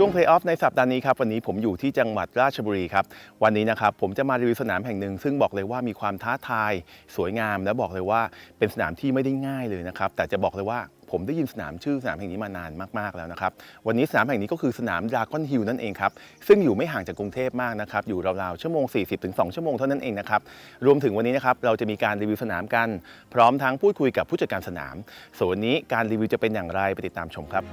ช่วงเพลย์ออฟในสัปดาห์นี้ครับวันนี้ผมอยู่ที่จังหวัดราชบุรีครับ วันนี้นะครับผมจะมารีวิวสนามแห่งหนึ่ง ซึ่งบอกเลยว่ามีความท้าทาย สวยงาม และบอกเลยว่าเป็นสนามที่ไม่ได้ง่ายเลยนะครับ แต่จะบอกเลยว่าผมได้ยินสนามชื่อสนามแห่งนี้มานานมาก ๆ แล้วนะครับ วันนี้สนามแห่งนี้ก็คือสนามดราก้อนฮิลนั่นเองครับ ซึ่งอยู่ไม่ห่างจากกรุงเทพมากนะครับ อยู่ราวๆ ชั่วโมง 40-2 ชั่วโมงเท่านั้นเองนะครับ รวมถึงวันนี้นะครับเราจะมีการรีวิวสนามกัน พร้อมทั้งพูดคุยกับผู้จัดการสนาม ส่วนวันนี้การรีวิวจะเป็นอย่างไรไปติดตามชมครับ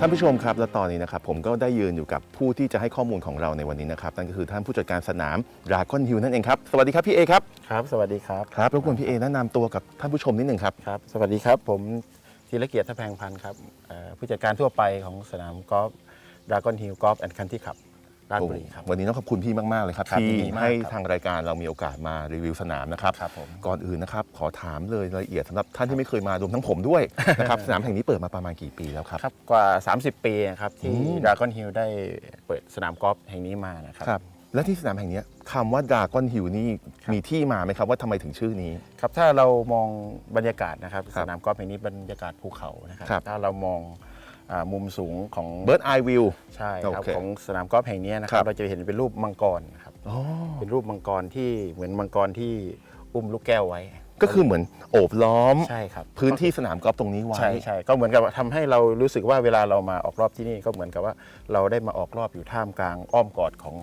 ท่านผู้ชมครับและตอนนี้นะครับผมก็ได้ยืนอยู่กับผู้ที่จะให้ข้อมูลของเราในวันนี้นะครับนั่นก็คือท่านผู้จัดการสนามดราก้อนฮิลนั่นเองครับสวัสดีครับพี่เอครับครับ สวัสดีครับครับรบกวนพี่เอแนะนำตัวกับท่านผู้ชมนิดหนึ่งครับครับสวัสดีครับ ผมธีรเกียรติทแพงพันธ์ครับเอ่อผู้จัดการทั่วไปของสนามกอล์ฟดราก้อนฮิลกอล์ฟแอนด์คันที่ขับ ราชบุรีครับ วันนี้ต้องขอบคุณพี่มาก ๆ เลยครับครับที่ยินดีมากให้ครับทางรายการเรามีโอกาสมารีวิวสนามนะครับครับผมก่อนอื่นนะครับ ขอถามเลยรายละเอียดสำหรับท่านที่ไม่เคยมารวมทั้งผมด้วยนะครับสนามแห่งนี้เปิดมาประมาณกี่ปีแล้วครับครับ กว่า 30 ปีนะครับที่อืมดราก้อนฮิลได้เปิดสนามกอล์ฟแห่งนี้มานะครับครับและที่สนามแห่งนี้คำว่าดราก้อนฮิลนี่ครับมีที่มาไหมครับว่าทำไมถึงชื่อนี้ครับถ้าเรามองบรรยากาศนะครับครัสบนามกอล์ฟแห่งนี้บรรยากาศภูเขานะครับครับถ้าเรามองอา มุมสูงของ Bird Eye View ใช่ครับโอเคของสนามกอล์ฟแห่งนี้นะคครัรับบเราจะเห็นเป็นรูปมังกรนะครับอ๋อเป็นรูปมังกรที่เหมือนมังกรที่อุ้มลูกแก้วไว้ ก็คือเหมือนโอบล้อมใช่ครับพื้นที่สนามกอล์ฟตรงนี้ไว้ใช่ใช่ก็เหมือนกับทำให้เรารู้สึกว่าเวลาเรามาออกรอบที่นี่ก็เหมือนกับว่าเราได้มาออกรอบอยู่ท่ามกลางอ้อมกอดของ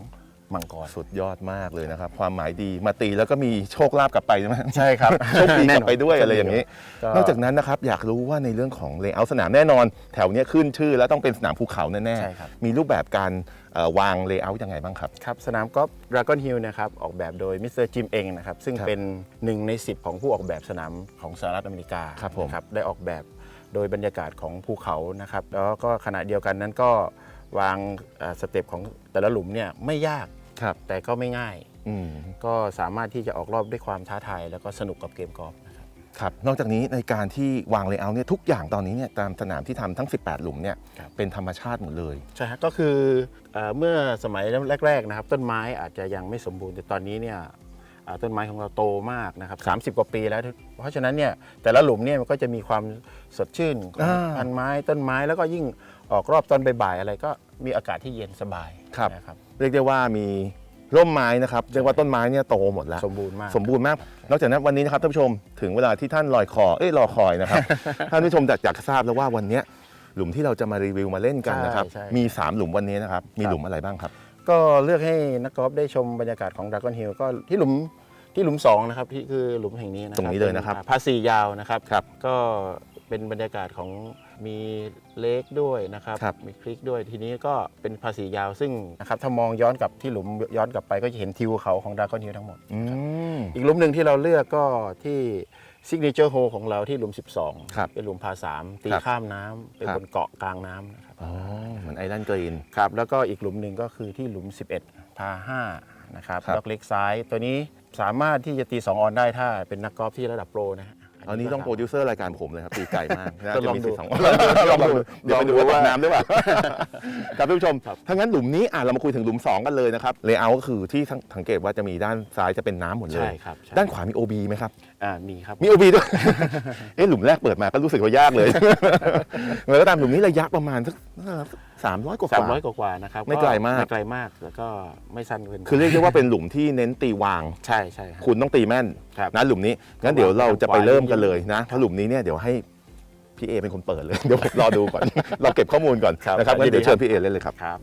มังกรสุดยอดมากเลยนะครับ ความหมายดีมาตีแล้วก็มีโชคลาภกลับไปใช่ไหมใช่ครับ โชคดีกลับไปด้วยอะไรอย่างนี้ก็นอกจากนั้นนะครับอยากรู้ว่าในเรื่องของเลเยอร์สนามแน่นอน แถวเนี้ยขึ้นชื่อแล้วต้องเป็นสนามภูเขาแน่ใช่ครับๆมีรูปแบบการเอ่อวางเลเยอร์ยังไงบ้างครับครับ สนามกอล์ฟดราก้อนฮิลนะครับออกแบบโดยมิสเตอร์จิมเองนะครับซึ่งครับเป็นหนึ่งใน 10 ของผู้ออกแบบสนามของสหรัฐอเมริกาครับผมนะได้ออกแบบโดยบรรยากาศของภูเขานะครับแล้วก็ขณะเดียวกันนั้นก็ วางเอ่อสเต็ปของแต่ละหลุมเนี่ยไม่ยากครับแต่ก็ไม่ง่าย อืมก็สามารถที่จะออกรอบด้วยความท้าทายแล้วก็สนุกกับเกมกอล์ฟนะครับครับ นอกจากนี้ในการที่วางเลเยอร์เนี่ยทุกอย่างตอนนี้เนี่ยตามสนามที่ทำทั้ง 18 หลุมเนี่ยครับเป็นธรรมชาติหมดเลย ใช่ฮะก็คือเออเมื่อสมัยแรกๆนะครับ ต้นไม้อาจจะยังไม่สมบูรณ์แต่ตอนนี้เนี่ยอ่าต้นไม้ของเราโตมากนะครับ30 กว่าปีแล้ว เพราะฉะนั้นเนี่ยแต่ละหลุมเนี่ยมันก็จะมีความสดชื่นของอ่า พันไม้ต้นไม้แล้วก็ยิ่งออกรอบตอนบ่ายๆอะไรก็ มีอากาศที่เย็นสบายครับ นะครับ เรียกได้ว่ามีร่มไม้นะครับเรียกว่าต้นไม้เนี่ยโตหมดแล้ว สมบูรณ์มาก สมบูรณ์มาก นอกจากนั้นวันนี้นะครับท่านผู้ชมถึงเวลาที่ท่านลอยคอ เอ้ยรอคอยนะครับ ท่านผู้ชมอยากอยากทราบแล้วว่าวันเนี้ยหลุมที่เราจะมารีวิวมาเล่นกันนะครับใช่ใช่ มี 3 หลุมวันนี้นะครับมีครับหลุมอะไรบ้างครับ ก็เลือกให้นักกอล์ฟได้ชมบรรยากาศของดราก้อนฮิลก็ที่หลุมที่หลุมสองนะครับที่คือหลุมแห่งนี้นะคบตรงนี้เลยนะครับป็พาสียาวนะครับครับ ก็เป็นบรรยากาศของ มีเลคด้วยนะครับครับ มีคลิกด้วยทีนี้ก็เป็นภาษียาวซึ่งนะครับถ้ามองย้อนกลับที่หลุมย้อนกลับไปก็จะเห็นทิวเขาของดราก้อนฮิลทั้งหมด อืม อีกหลุมหนึ่งที่เราเลือกก็ที่ซิกเนเจอร์โฮของเราที่หลุม12ครับเป็นหลุมพาสามตีครับข้ามน้ำเป็นครับ บนเกาะกลางน้ำนะครับอ๋อเหมือนไอแลนด์กรีน ครับแล้วก็อีกหลุมหนึ่งก็คือที่หลุม 11 พา5นะครับครับ ล็อกเล็กซ้ายตัวนี้สามารถที่จะตี 2 ออนได้ถ้าเป็นนักกอล์ฟที่ระดับโปรนะฮะ อันนี้ต้องโปรดิวเซอร์รายการผมเลยครับตีไก่มากน่าก็จะลองมีดูสิทธิ์สองลองดูเดี๋ยวไปดูว่าตกน้ำด้วยป่ะครับท่านผู้ชมครับถ้างั้นหลุมนี้อะเรามาคุยถึงหลุม 2 กันเลยนะครับเลเยอร์ก็คือที่สังเกตว่าจะมีด้านซ้ายจะเป็นน้ำหมดเลยใช่ครับใช่ด้านขวามี OB ไหมครับอ่ามีครับมี OB ด้วยเอ๊ะหลุมแรกเปิดมาก็รู้สึกว่ายากเลยแล้วก็ตามหลุมนี้ระยะประมาณสัก สามร้อยกว่าสามร้อยกว่าๆนะครับไม่ไกลมาก ไม่ไกลมากแล้วก็ไม่สั้นเกินไปคือเรียกได้ว่าเป็นหลุมที่เน้นตีวาง ใช่ใช่ครับ คุณต้องตีแม่นครับนะหลุมนี้งั้นเดี๋ยวเราจะไปเริ่มกันเลยนะเพราะหลุมนี้เนี่ยเดี๋ยวให้พี่เอเป็นคนเปิดเลย เดี๋ยวผมรอดูก่อน เราเก็บข้อมูลก่อนครับนะครับงั้นยินดีเดี๋ยวเชิญครับพี่เอเล่นเลยครับ ครับ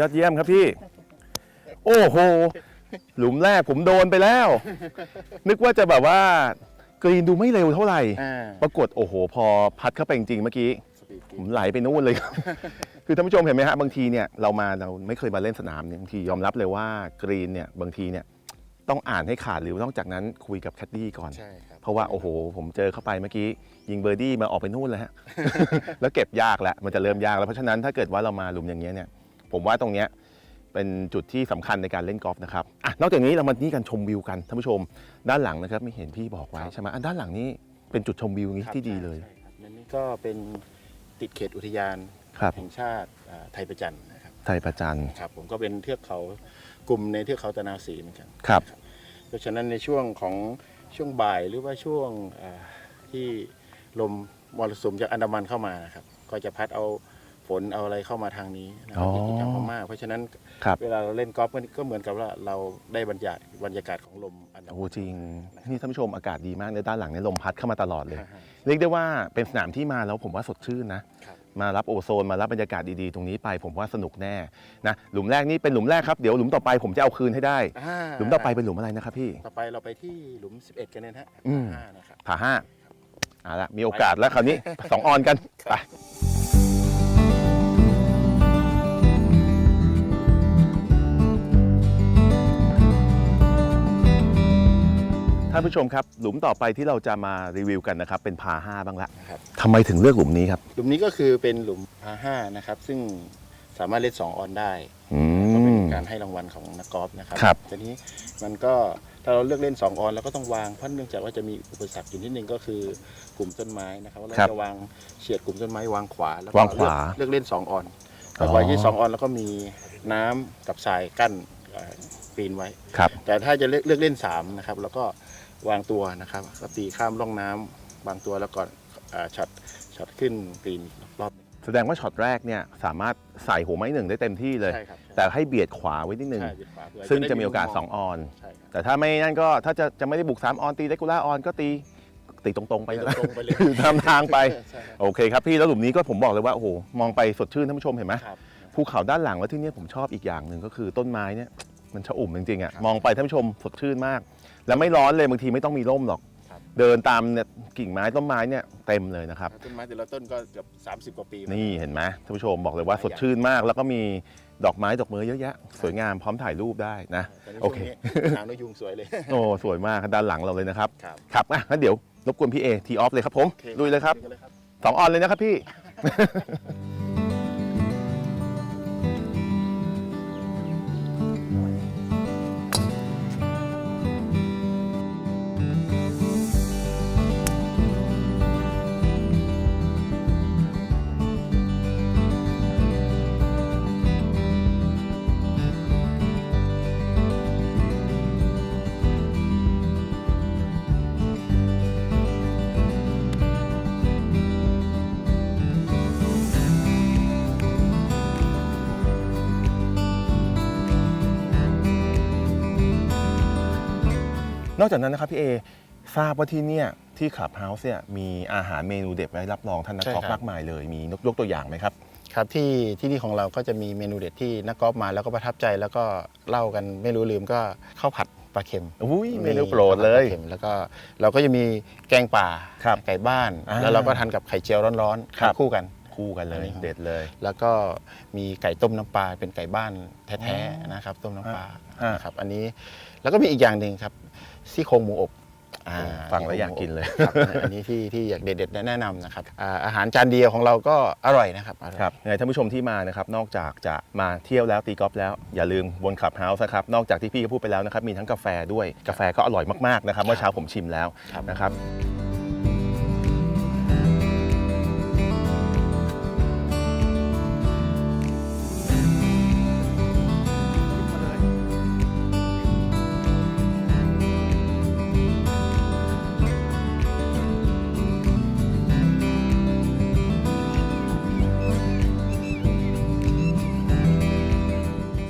ยอดเยี่ยมครับพี่ โอ้โห หลุมแรกผมโดนไปแล้ว นึกว่าจะแบบว่ากรีนดูไม่เร็วเท่าไหร่ อ่าปรากฏโอ้โห พอพัดเข้าไปจริงๆเมื่อกี้ สปีดผมไหลไปนู่นเลยครับ คือท่านผู้ชมเห็นไหมฮะบางทีเนี่ยเรามาเราไม่เคยมาเล่นสนามเนี่ยบางทียอมรับเลยว่ากรีนเนี่ยบางทีเนี่ยต้องอ่านให้ขาดหรือนอกจากนั้นคุยกับแคดดี้ก่อน ใช่ครับเพราะว่าโอ้โห ผมเจอเข้าไปเมื่อกี้ ยิงเบอร์ดี้มาออกไปนู่นแล้วฮะ แล้วเก็บยากแล้วมันจะเริ่มยากแล้วเพราะฉะนั้นถ้าเกิดว่าเรามาหลุมอย่างเงี้ยเนี่ย ผมว่าตรงเนี้ยเป็นจุดที่สำคัญในการเล่นกอล์ฟนะครับอะนอกจากนี้เรามานี่กันชมวิวกันท่านผู้ชม ด้านหลังนะครับไม่เห็นพี่บอกไว้ใช่ไหมอะด้านหลังนี้เป็นจุดชมวิวนี้ครับที่ดีเลยใช่ครับอันนี้ก็เป็นติดเขตอุทยานครับแห่งชาติอ่าไทยประจันนะครับไทยประจันครับผมก็เป็นเทือกเขากลุ่มในเทือกเขาตะนาวศรีเหมือนกันครับเพราะฉะนั้นในช่วงของช่วงบ่ายหรือว่าช่วงอ่าที่ลมมรสุมจากอันดามันเข้ามานะครับก็จะพัดเอา ฝนเอาอะไรเข้ามาทางนี้นะครับอ๋อที่ติดกับพม่าเพราะฉะนั้นครับเวลาเราเล่นกอล์ฟก็ก็เหมือนกับว่าเราได้บรรยากาศบรรยากาศของลมอันดาโอ้มันจริงนี่ท่านผู้ชมอากาศดีมากในด้านหลังเนี่ยลมพัดเข้ามาตลอดเลยอ่าฮะเรียกได้ว่าเป็นสนามที่มาแล้วผมว่าสดชื่นนะ ครับ มารับโอโซนมารับบรรยากาศดีๆ ตรงนี้ไปผมว่าสนุกแน่นะหลุมแรกนี่เป็นหลุมแรกครับเดี๋ยวหลุมต่อไปผมจะเอาคืนให้ได้ อ่าหลุมต่อไปเป็นหลุมอะไรนะครับพี่ ต่อไปเราไปที่หลุม 11 กันเนี่ยนะฮะอืม ห้านะครับ ผาห้าเอาละมีโอกาสแล้วคราวนี้ สองออนกันไป ท่านผู้ชมครับ หลุมต่อไปที่เราจะมารีวิวกันนะครับ เป็นพาห้าบ้างละนะครับ ทำไมถึงเลือกหลุมนี้ครับหลุมนี้ก็คือเป็นหลุมพาห้านะครับ ซึ่งสามารถเล่น2ออนได้อืก็เป็นม การให้รางวัลของนักกอล์ฟนะครับครับ ทีนี้มันก็ถ้าเราเลือกเล่น2ออนเราก็ต้องวางเพราะเนื่องจากว่าจะมีอุปสรรคอยู่นิดนึงก็คือกลุ่มต้นไม้นะครับว่าเราครับจะวางเฉียดกลุ่มต้นไม้วางขวาแล้วก็วางขวาเลือกเลือกเล่น2ออนอ๋อแต่ไว้ที่สองออนแล้วก็มีน้ำกับทรายกั้นเอ่อปีนไว้ ครับ แต่ถ้าจะเลือกเลือกเล่น3นะครับแล้วก็ วางตัวนะครับก็ตีข้ามร่องน้ำวางตัวแล้วก็อ่าช็อตช็อตขึ้นกรีนรอบหนึ่งแสดงว่าช็อตแรกเนี่ยสามารถใส่หัวไม้หนึ่งได้เต็มที่เลยใช่ครับแต่ให้เบียดขวาไว้นิดนึงใช่เบียดขวาเพื่อซึ่งได้จะมีโอกาส 2 ออนใช่ครับแต่ถ้าไม่นั่นก็ถ้าจะจะไม่ได้บุก 3 ออนตีเ e กูล่าออนก็ตีตีตรงๆ ไปไปนะตรงๆไปเลยทำทางไปใช่ครับโอเคครับพี่แล้วหลุมนี้ก็ผมบอกเลยว่าโอ้โหมองไปสดชื่นท่านผู้ชมเห็นไหมครับภูเขาด้านหลังแล้วที่เนี่ยผมชอบอีกอย่างหนึ่งก็คือต้นไม้เนี่ยมันชะอุ่มจริงๆอะครับมองไปท่านผู้ชมสดชื่นมาก แล้วไม่ร้อนเลยบางทีไม่ต้องมีร่มหรอก ครับเดินตามเนี่ยกิ่งไม้ต้นไม้เนี่ยเต็มเลยนะครับ ต้นไม้แต่ละต้นก็เกือบ30 กว่าปีนี่เห็นไหมท่านผู้ชมบอกเลยว่าสดชื่นมาก แล้วก็มีดอกไม้ดอกเมยเยอะแยะ สวยงามพร้อมถ่ายรูปได้นะ แต่ในโอช่วงเคนี้หางนกยุงสวยเลย โอ้สวยมากครับด้านหลังเราเลยนะครับ ครับ ครับอะงั้นเดี๋ยวรบกวนพี่เอทีออฟเลยครับผมโอเคลุยเลยครับกันเลยครับสองออนเลยนะครับพี่ นอกจากนั้นนะครับพี่เอทราบว่าที่เนี่ยที่ขับเฮาส์เนี่ยมีอาหารเมนูเด็ดไว้รับรองท่านนักใช่กอล์ฟครับมากมายเลย มียกยกตัวอย่างไหมครับ ครับที่ที่นี่ของเราก็จะมีเมนูเด็ดที่นักกอล์ฟมาแล้วก็ประทับใจแล้วก็เล่ากันไม่รู้ลืมก็ข้าวผัดปลาเค็มอุ้ยเมนูโปรดเลยข้าวผัปาค็มแล้วก็เราก็จะมีแกงป่าครับไก่บ้านอ่าแล้วเราก็ทานกับไข่เจียวร้อนๆครับคู่กันคู่กันเลยอันนี้ครับเด็ดเลย แล้วก็มีไก่ต้มน้ำปลาเป็นไก่บ้านแท้ๆนะครับต้มน้ำปลาอ่านะครับอันนี้แล้วก็มีอีกอย่างหนึ่งครับ ซี่โครงหมูอบอ่าฟังแล้วอยากกินเลยครับอันนี้ที่ที่อยากเด็ดๆแนะนำนะครับอ่าอาหารจานเดียวของเราก็อร่อยนะครับออยครับยังไงท่านผู้ชมที่มานะครับนอกจากจะมาเที่ยวแล้วตีกอล์ฟแล้ว อย่าลืมวนขับเฮาส์นะครับนอกจากที่พี่ก็พูดไปแล้วนะครับมีทั้งกาแฟด้วยกาแฟก็อร่อยมากๆนะครับเมื่อเช้าผมชิมแล้วครับนะครับ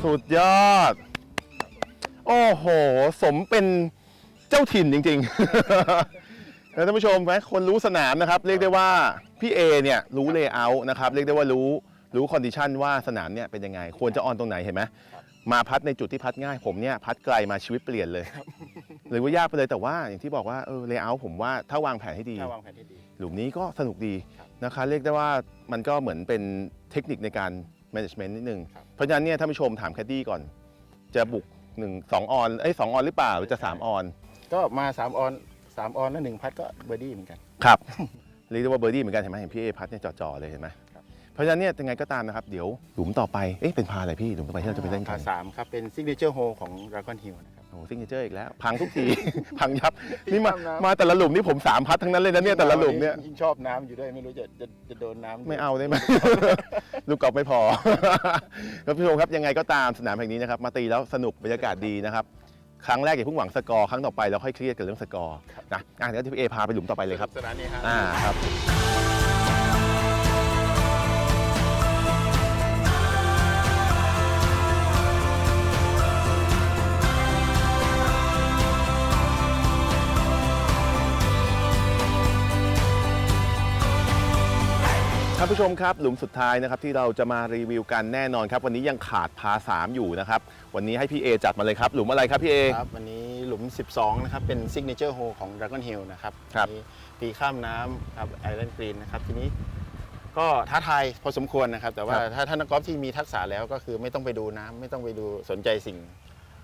สุดยอด โอ้โห สมเป็นเจ้าถิ่นจริงๆแล้วท่านผู้ชมไหมคนรู้สนามนะครับ เรียกได้ว่าพี่เอเนี่ยรู้เลเยอร์นะครับ เรียกได้ว่ารู้รู้คอนดิชันว่าสนามเนี่ยเป็นยังไง ควรจะออนตรงไหนเห็นไหมครับมาพัดในจุดที่พัดง่าย ผมเนี่ยพัดไกลมาชีวิตเปลี่ยนเลยหรือว่ายากไปเลยแต่ว่าอย่างที่บอกว่าเออเลเยอร์ผมว่าถ้าวางแผนให้ดี ถ้าวางแผนที่ดี หลุมนี้ก็สนุกดีครับนะคะ เรียกได้ว่ามันก็เหมือนเป็นเทคนิคในการ management นิดนึงครับเพราะฉะนั้นเนี่ยท่านผู้ชมถามแคดดี้ก่อน จะบุก1 2ออนเอ้ยสองออนหรือเปล่าหรือจะ3ออน ก็มา 3 ออน 3 ออนแล้วหนึ่งพัดก็เบอร์ดี้เหมือนกัน ครับ เรียกได้ว่าเบอร์ดี้เหมือนกันเห็นไหมเห็นพี่เอพัดเนี่ยจ่อๆเลยเห็นไหมครับ เพราะฉะนั้นเนี่ยยังไงก็ตามนะครับ เดี๋ยวหลุมต่อไป เอ๊ะเป็นพาอะไรพี่หลุมต่อไปที่เราจะไปเล่นกัพาน สามครับ เป็นซิกเนเจอร์โฮของ Dragon Hill นะครับ โอ้ซิงเกิลอีกแล้ว พังทุกที พังยับ นี่มาข้ามน้ำมาแต่ละหลุมนี่ผมสามพัดทั้งนั้นเลยนะเนี่ยแต่ละหลุมเนี่ยยิ่งชอบน้ำอยู่ด้วยไม่รู้จะจะจะโดนน้ำไม่เอาได้ไหมลูกกอล์ฟไม่พอครับผู้ชมครับยังไงก็ตามสนามแห่งนี้นะครับ มาตีแล้วสนุกบรรยากาศดีนะครับ ครั้งแรกอย่าเพิ่งหวังสกอร์ครั้งต่อไปเราค่อยเครียดกับเรื่องสกอร์นะอะเดี๋ยวพี่เอพาไปหลุมต่อไปเลยครับสนามนี้ฮะอ่าครับานผู้ชมครับหลุมสุดท้ายนะครับที่เราจะมารีวิวกันแน่นอนครับ วันนี้ยังขาดพาสามอยู่นะครับ วันนี้ให้พี่เอจัดมาเลยครับ หลุมอะไรครับพี่เอ ครับวันนี้หลุม 12 นะครับ เป็นซิกเนเจอร์โฮของ Dragon Hill นะครับครับมีตีข้ามน้ำครับไอแลนด์กรีนนะครับ ทีนี้ก็ท้าทายพอสมควรนะครับ แต่ว่าถ้าท่านนักกอล์ฟที่มีทักษะแล้วก็คือไม่ต้องไปดูน้ำไม่ต้องไปดูสนใจสิ่ง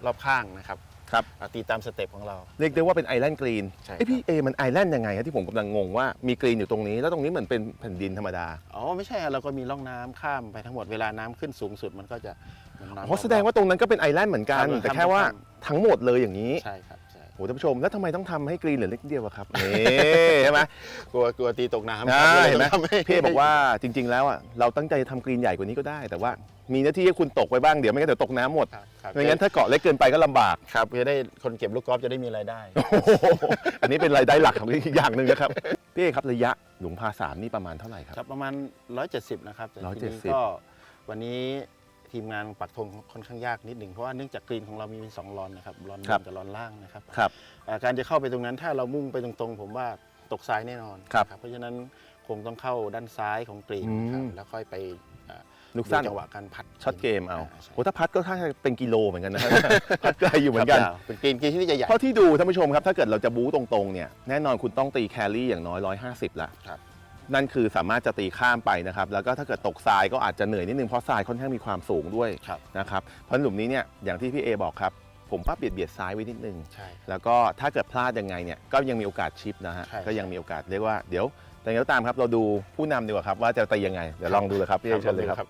รอบข้างนะครับ ครับอ่าตีตามสเต็ปของเรา เรียกได้ว่าเป็นไอแลนด์กรีนใช่ครับ ไอยพี่เอมันไอแลนด์ยังไงครับที่ผมกำลังงงว่ามีกรีนอยู่ตรงนี้ แล้วตรงนี้เหมือนเป็นแผ่นดินธรรมดาอ๋อไม่ใช่อะเราก็มีร่องน้ำข้ามไปทั้งหมดเวลาน้ำขึ้นสูงสุดมันก็จะเหมือนน้ำเพราะแสดงว่าตรงนั้นก็เป็นไอแลนด์เหมือนกัน ครับแต่แค่ว่าครับทั้งหมดเลยอย่างนี้ ใช่ครับ ใช่โอ้ท่านผู้ชม แล้วทำไมต้องทำให้กรีนเหลือเล็กเดียวอะครับนี่ใช่ไหมกลัวกลัวตีตกน้ำอ่าครับเห็นไหมลยต้องทำพี่เอบอกว่าจริง ๆ แล้วอะเราตั้งใจจะทำกรีนใหญ่กว่านี้ก็ได้ แต่ว่ามีหน้าที่ให้คุณตกไว้บ้างเดี๋ยวไม่งั้นเดี๋ยวตกน้ำหมดครับครับไม่งั้นถ้าเกาะเล็กเกินไปก็ลำบาก ครับจะได้คนเก็บลูกกอล์ฟจะได้มีรายได้ โอ้โหอันนี้เป็นรายได้หลักของอีกอย่างหนึ่งนะครับ พี่เอกครับระยะหลวงพาสามนี่ประมาณเท่าไหร่ครับ ครับประมาณ 170 นะครับแต่ทีนี้170 ก็วันนี้ ทีมงานปักธงค่อนข้างยากนิดหนึ่งเพราะว่าเนื่องจากกรีนของเรามีสองลอนนะครับลอนบครับ นกับลอนล่างนะครับครับ อ่าการจะเข้าไปตรงนั้นถ้าเรามุ่งไปตรงๆ ผมว่าตกซ้ายแน่นอนครับนะเพราะฉะนั้นคงต้องเข้าด้านซ้ายของกรีนนะครับอืม แล้วค่อยไปอ่าลูกสั้นดูจังหวะการพัดช็อตเกมเอาใช่โอ้ถ้าพัดก็ถ้าจะเป็นกิโลเหมือนกันนะครับพัดไกลอยู่เหมือนกัน ครับเป็นกรีนกรีนที่จะใหญ่ เพราะที่ดูท่านผู้ชมครับ ถ้าเกิดเราจะบู๊ตรงๆเนี่ยแน่นอนคุณต้องตีแครี่อย่างน้อย 150ละครับ นั่นคือสามารถจะตีข้ามไปนะครับ แล้วก็ถ้าเกิดตกทรายก็อาจจะเหนื่อยนิดนึงเพราะทรายค่อนข้างมีความสูงด้วยครับ นะครับเพราะหลุมนี้เนี่ยอย่างที่พี่เอบอกครับ ผมป้าเบียดเบียดซ้ายไว้นิดนึง ใช่ แล้วก็ถ้าเกิดพลาดยังไงเนี่ยก็ยังมีโอกาสชิปนะฮะใช่ ก็ยังมีโอกาสเรียกว่าเดี๋ยวแต่ยังไงก็ตามครับเราดูผู้นำดีกว่าครับว่าจะตียังไงเดี๋ยวลองดูเลยครับพี่เอเชิญเลยครับครับ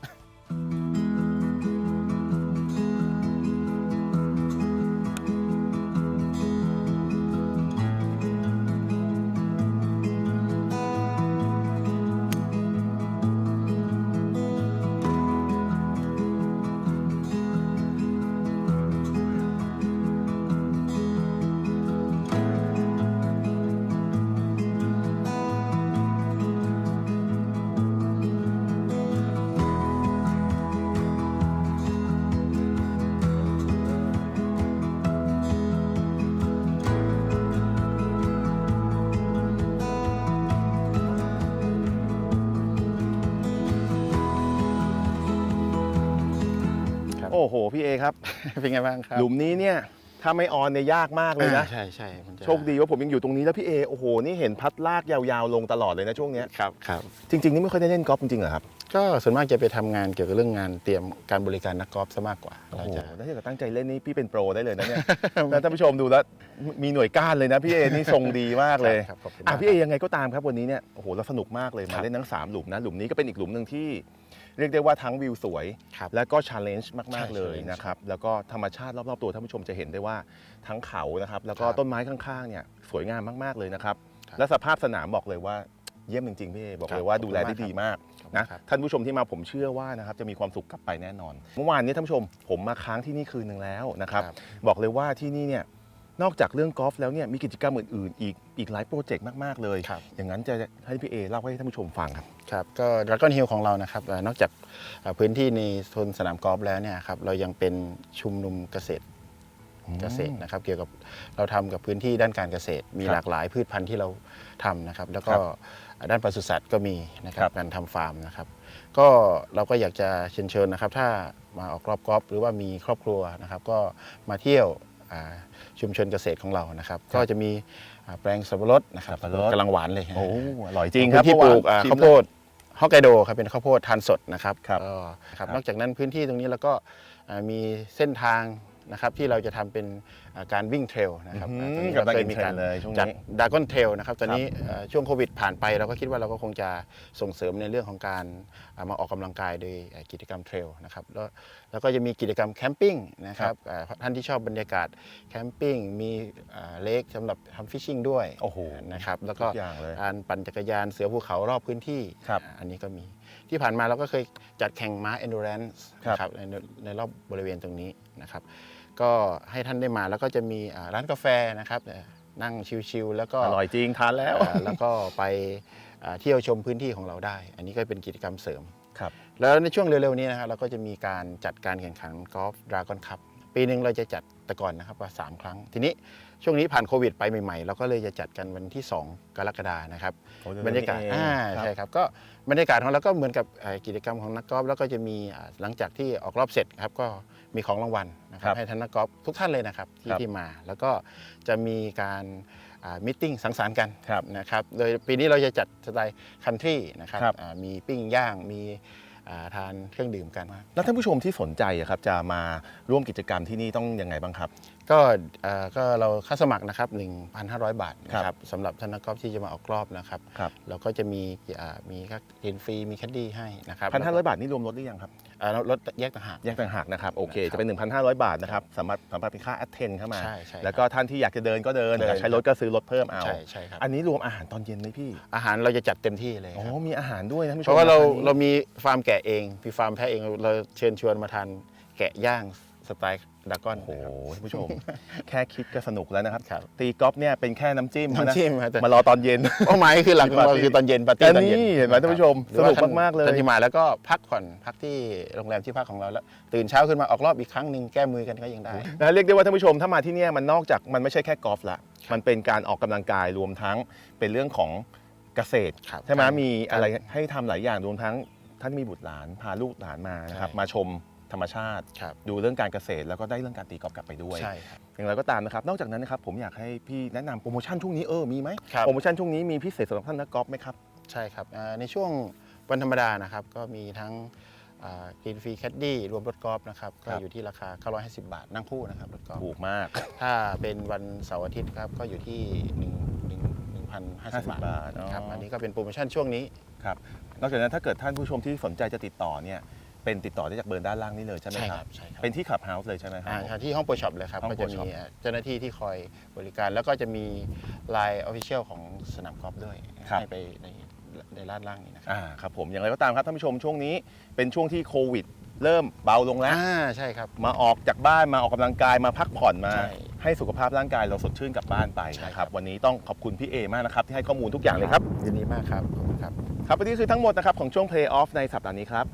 โอ้โหพี่เอครับ เป็นไงบ้างครับหลุมนี้เนี่ยถ้าไม่ออนเนี่ยยากมากเลยนะอ่าใช่ใช่มันจะโชคดีว่าผมยังอยู่ตรงนี้แล้วพี่เอโอ้โหนี่เห็นพัดลากยาวๆลงตลอดเลยนะช่วงเนี้ยครับครับจริงๆนี่ไม่ค่อยได้เล่นกอล์ฟจริงๆเหรอครับก็ส่วนมากจะไปทำงานเกี่ยวกับเรื่องงานเตรียมการบริการนักกอล์ฟซะมากกว่าโอ้เราโหจะถ้าเกิดตั้งใจเล่นนี่พี่เป็นโปรได้เลยนะเนี่ยแล้วท่านผู้ชมดูแล้วมีหน่วยก้านเลยนะพี่เอนี่ทรงดีมากเลยครับขอบคุณอะมากพี่เอยังไงก็ตามครับวันนี้เนี่ยโอ้โหเราสนุกมากเลยคมารับเล่นทั้งสามหลุมนะหลุมนี้ก็เป็นอีกหลุมหนึ่งที่ เรียกได้ว่าทั้งวิวสวย ครับ แล้วก็ชาเลนจ์มากใช่ๆเลย challenge นะครับ แล้วก็ธรรมชาติรอบ ๆ ตัวท่านผู้ชมจะเห็นได้ว่าทั้งเขานะครับ แล้วก็ครับต้นไม้ข้างๆเนี่ยสวยงามมาก ๆ เลยนะครับ ครับและสภาพสนามบอกเลยว่าเยี่ยมจริง ๆ พี่เอบอกครับเลยว่าขอบคุณดูแลได้มากครับดีมากขอบคุณนะ ครับ ท่านผู้ชมที่มาผมเชื่อว่านะครับจะมีความสุขกลับไปแน่นอน เมื่อวานนี้ท่านผู้ชมผมมาค้างที่นี่คืนหนึ่งแล้วนะครับ ครับ บอกเลยว่าที่นี่เนี่ย นอกจากเรื่องกอล์ฟแล้วเนี่ยมีกิจกรรมอื่นๆ อีกอีกหลายโปรเจกต์มาก ๆ เลย ครับ อย่างนั้นจะให้พี่เอเล่าให้ท่านผู้ชมฟังครับ ครับก็ Dragon Hill ของเรานะครับเอ่อนอกจากเอ่อพื้นที่ในโซนสนามกอล์ฟแล้วเนี่ยครับเรายังเป็นชุมนุมเกษตรเกษตรนะครับเกี่ยวกับเราทำกับพื้นที่ด้านการเกษตร มีครับหลากหลายพืชพันธุ์ที่เราทำนะครับแล้วก็ครับด้านปศุสัตว์ก็มีนะครัครับบ การทำฟาร์มนะครับก็เราก็อยากจะเชิญเชิญนะครับถ้ามาออกรอบกอล์ฟหรือว่ามีครอบครัวนะครับก็มาเที่ยวอ่า ชุมชนเกษตรของเรานะครับ ก็จะมีอ่าแปลงสับปะรดนะครับสับปะรดกำลังหวานเลยโอ้อร่อยจริงครับที่ปลูกอ่าชิมข้าวโพดฮอกไกโดครับเป็นข้าวโพดทานสดนะครับครับก็ครับครับนอกจากนั้นพื้นที่ตรงนี้เราก็อ่ามีเส้นทาง นะครับที่เราจะทำเป็นอ่าการวิ่งเทรลนะครับอื้ออ่าหือตรงนี้เรากำลังเคอิยนมีเทรกานรด์เลยช่วงจัดนี้ดากอนเทรลนะครับตอนนี้เอ่อช่วงโควิดผ่านไปเราก็คิดว่าเราก็คงจะส่งเสริมในเรื่องของการอ่ามาออกกำลังกายโดยเอ่อกิจกรรมเทรลนะครับแล้วแล้วก็จะมีกิจกรรมแคมปิ้งนะครับอ่าท่านที่ชอบบรรยากาศแคมปิ้งมีอ่าเลคสำหรับทำฟิชชิ่งด้วยโอ้โห นะครับแล้วก็ ทุกอย่างเลย การปั่นจักรยานเสือภูเขารอบพื้นที่ครับอ่าอันนี้ก็มีที่ผ่านมาเราก็เคยจัดแข่งม้า endurance ครับ นะครับในในรอบบริเวณตรงนี้ นะครับ ก็ให้ท่านได้มาแล้วก็จะมีอ่าร้านกาแฟนะครับเอ่อนั่งชิลๆแล้วก็ อร่อยจริงทานแล้ว อ่าแล้วก็ไปอ่าเที่ยวชมพื้นที่ของเราได้ อันนี้ก็เป็นกิจกรรมเสริม ครับ แล้วในช่วงเร็วๆนี้นะครับเราก็จะมีการจัดการแข่งขันกอล์ฟดราก้อนคัพ ปีหนึ่งเราจะจัดแต่ก่อนนะครับว่า 3 ครั้ง ทีนี้ช่วงนี้ผ่านโควิด ไปใหม่ๆเราก็เลยจะจัดกันวันที่ 2 กรกฎานะครับโอ้เดี๋ยวบรรยากาศนี้เองอ่าครับ ใช่ครับก็บรรยากาศของเราก็เหมือนกับเอ่อกิจกรรมของนักกอล์ฟแล้วก็จะมีอ่าหลังจากที่ออกรอบเสร็จครับก็มีของรางวัลนะครับให้ท่านนักกอล์ฟทุกท่านเลยนะครับที่ครับ ที่มาแล้วก็จะมีการมิ팅สังสรรค์กัน ครับ นะครับโดยปีนี้เราจะจัดสไตล์คันทรีนะครับครับอ่ามีปิ้งย่าง มีอ่า ทานเครื่องดื่มกัน แล้วท่านผู้ชมที่สนใจอะครับจะมาร่วมกิจกรรมที่นี่ต้องยังไงบ้างครับก็เอ่อก็เราค่าสมัครนะครับ 1,500 บาทนะคครัรับบสำหรับท่านนักกอล์ฟที่จะมาออกรอบนะครับ ครับ เราก็จะมีอ่ามีค่าเรียนฟรีมีแคดดี้ให้นะครับพันห้าร้อยบาทนี่รวมรถหรือยังครับอ่าแล้วลดแยกต่างหาก แยกต่างหากนะครับโอเคนะครับจะเป็น 1,500 บาทนะครับสามารถสามารถเป็นค่าแอดเทนเข้ามา ใช่ใช่แล้วก็ท่านที่อยากจะเดินก็เดินเดิน อยากใช้รถก็ซื้อรถเพิ่มเอา ใช่ใช่ครับอันนี้รวมอาหารตอนเย็นไหมพี่อาหารเราจะจัดเต็มที่เลยอ๋อครับมีอาหารด้วยท่านผู้ชมเพราะว่าเราคบเรามีฟาร์มแกะเองมีฟาร์มแพะเองเราเชิญชวนมาทานแกะย่าง สไตล์ดากอนโอ้โหท่านผู้ชม แค่คิดก็สนุกแล้วนะครับครับตีกอล์ฟเนี่ยเป็นแค่น้ำจิ้มน้ำจิ้มครับแต่มารอตอนเย็นเป้าหมายคือหลักของเรามีปาร์ตี้คือตอนเย็นปาร์ตี้อันตอนเย็นนี้เห็นไหมท่านผู้ชมหรือว่สนุกมากๆเลยท่านที่มาแล้วก็พักผ่อนพักที่โรงแรมที่พักของเราแล้ว ตื่นเช้าขึ้นมาออกรอบอีกครั้งหนึ่งแก้มือกันก็ยังได้นะเรียกได้ว่าท่านผู้ชมถ้ามาที่เนี่ยมันนอกจากมันไม่ใช่แค่กอล์ฟละมันเป็นการออกกำลังกายรวมทั้งเป็นเรื่องของเกษตรครับใช่ไหมครับมีอะไรให้ทำหลายอย่างรวมทั้งท่านมีบุตรหลานพาลูกหลานมานะครับใช่มาชม ธรรมชาติ ครับ ดูเรื่องการเกษตรแล้วก็ได้เรื่องการตีกอล์ฟกลับไปด้วย ใช่ครับ อย่างไรก็ตามนะครับ นอกจากนั้นนะครับผมอยากให้พี่แนะนำโปรโมชั่นช่วงนี้เออมีไหมครับ โปรโมชั่นช่วงนี้มีพิเศษสำหรับท่านนักกอล์ฟไหมครับ ใช่ครับอ่าในช่วงวันธรรมดานะครับ ก็มีทั้งกินฟรีแคดดี้รวมรถกอล์ฟนะครับ ก็ครับ อยู่ที่ราคา 950 บาทนั่งคู่นะครับรถกอล์ฟถูกมากถ้าเป็นวันเสาร์อาทิตย์ครับ ก็อยู่ที่1 1 1,050บาทบาทอ๋อครับอันนี้ก็เป็นโปรโมชั่นช่วงนี้ครับนอกจากนั้นถ้าเกิดท่านผู้ชมที่สนใจจะติดต่อเนี่ย เป็นติดต่อได้จากเบอร์ด้านล่างนี้เลยใช่ไหมใช่คครัรับบใช่ครับเป็นที่ขับเฮาส์เลยใช่ไหมครัอ่าบใช่ที่ห้องโปรช็อปเลยครับห้องก็โปรจะช็มีอปเจ้าหน้าที่ที่คอยบริการ แล้วก็จะมีไลน์ออฟฟิเชียลของสนามกอล์ฟด้วยครับ ให้ไปในในร้านล่างนี้นะครับอ่าครับผมอย่างไรก็ตามครับท่านผู้ชมช่วงนี้เป็นช่วงที่โควิด เริ่มเบาลงแล้ว อ่าใช่ครับ มาออกจากบ้านมาออกกำลังกายมาพักผ่อนมา ใช่ให้สุขภาพร่างกายเราสดชื่นกลับบ้านไปใช่นะคครัรับ บ วันนี้ต้องขอบคุณพี่เอมากนะครับ ที่ให้ข้อมูลทุกอย่างเลยครับยินดีมากครับขอบคุณครับ ครับวันนี้คือทั้งหมดนะครับของช่วง Play Off ในสัปดาห์นี้ครับ